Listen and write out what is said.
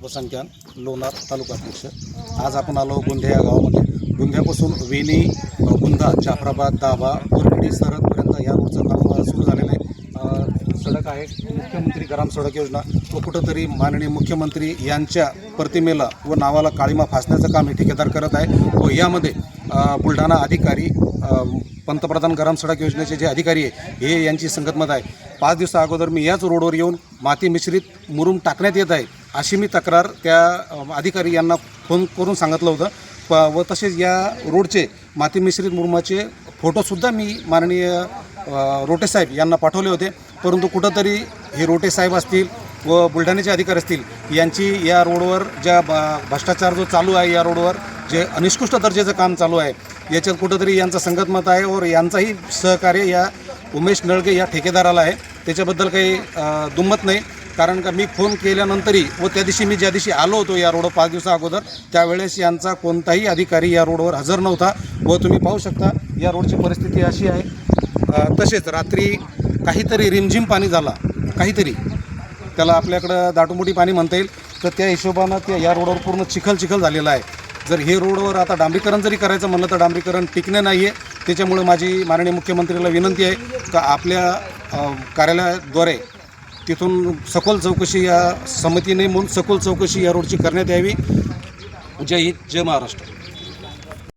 अल्पसंख्यान लोणार तालुका अध्यक्ष. आज आपण आलो गुंध्या या गावामध्ये. गोंध्यापासून वेणी गुंधा गुंदा जाफराबाद दाभा बोरखेडी सरहदपर्यंत या रोडचं काम सुरू झालेलं आहे. सडक आहे. मुख्यमंत्री ग्राम सडक योजना व कुठंतरी माननीय मुख्यमंत्री यांच्या प्रतिमेला व नावाला काळीमा फासण्याचं काम हे ठेकेदार करत आहे. व यामध्ये बुलढाणा अधिकारी पंतप्रधान ग्राम सडक योजनेचे जे अधिकारी आहे हे यांची संगतमत आहे. पाच दिवसा अगोदर मी याच रोडवर येऊन माती मिश्रित मुरुम टाकण्यात येत आहे. अशी मी तक्रार त्या अधिकारी यांना फोन करून सांगितलं होतं. प व तसेच या रोडचे माती मिश्रित मुरमाचे फोटोसुद्धा मी माननीय रोटे साहेब यांना पाठवले होते. परंतु कुठंतरी हे रोटे साहेब असतील व बुलढाण्याचे अधिकारी असतील यांची या रोडवर ज्या भ्रष्टाचार जो चालू आहे या रोडवर जे अनिष्कृष्ट दर्जाचं काम चालू आहे याच्यात कुठंतरी यांचं संगतमत आहे व यांचाही सहकार्य या उमेश नळगे या ठेकेदाराला आहे. त्याच्याबद्दल काही अ, दुमत नाही. कारण का मी फोन केल्यानंतरही व त्या दिवशी मी ज्या दिवशी आलो होतो या रोडवर पाच दिवसा अगोदर त्यावेळेस यांचा कोणताही अधिकारी या रोडवर हजर नव्हता व तुम्ही पाहू शकता या रोडची परिस्थिती अशी आहे. तसेच रात्री काहीतरी रिमझिम पाणी झाला काहीतरी. त्याला आपल्याकडं दाटुमोठी पाणी म्हणता येईल तर त्या हिशोबानं त्या या रोडवर पूर्ण चिखल चिखल झालेला आहे. जर हे रोडवर आता डांबरीकरण जरी करायचं म्हणलं तर डांबरीकरण टिकणे नाही आहे त्याच्यामुळे माझी माननीय मुख्यमंत्र्याला विनंती आहे का आपल्या कार्यालयाद्वारे तिथून सखोल चौकशी या समितीने म्हणून सखोल चौकशी या रोडची करण्यात यावी. जय हिंद जय महाराष्ट्र.